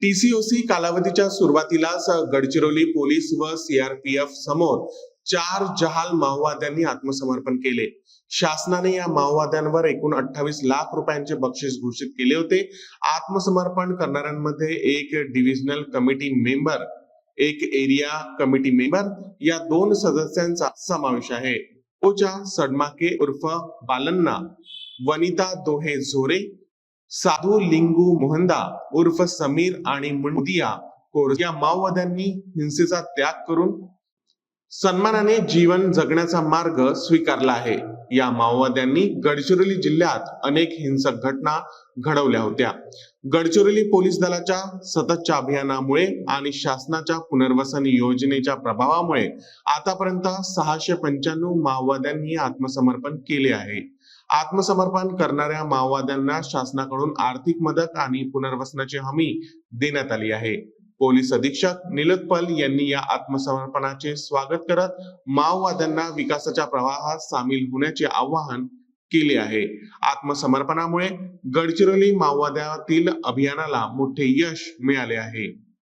टीसीओसी कालावधीच्या सुरुवातीलाच गडचिरोली पोलीस व सीआरपीएफ समोर चार जहाल माओवाद्यांनी आत्मसमर्पण केले. शासनाने या माओवाद्यांवर एकूण अठ्ठावीस लाख रुपयांचे बक्षीस घोषित केले होते. आत्मसमर्पण करणाऱ्यांमध्ये एक डिव्हिजनल कमिटी मेंबर एक एरिया कमिटी मेंबर या दोन सदस्यांचा समावेश आहे. ओच्या सडमाके उर्फ बालन्ना वनिता दोहे झोरे साधू लिंगू मोहंदा उर्फ समीर आणि मुंडिया कोर या माओवाद्यांनी हिंसेचा त्याग करून सन्मानाने जीवन जगण्याचा मार्ग स्वीकारला आहे. या माओवाद्यांनी गडचिरोली जिल्ह्यात अनेक हिंसक घटना घडवल्या होत्या. गडचिरोली पोलीस दलाच्या सततच्या अभियानामुळे आणि शासनाच्या पुनर्वसन योजनेच्या प्रभावामुळे आतापर्यंत सहाशे पंच्याण्णव माओवाद्यांनी आत्मसमर्पण केले आहे. आत्मसमर्पण करणाऱ्या माओवाद्यांना शासनाकडून आर्थिक मदत आणि पुनर्वसनाची हमी देण्यात आली आहे. पोलीस अधीक्षक निलोत्पल यांनी या आत्मसमर्पणाचे स्वागत करत माओवाद्यांना विकासाच्या प्रवाहात सामील होण्याचे आवाहन केले आहे. आत्मसमर्पणामुळे गडचिरोली माओवाद्यातील अभियानाला मोठे यश मिळाले आहे.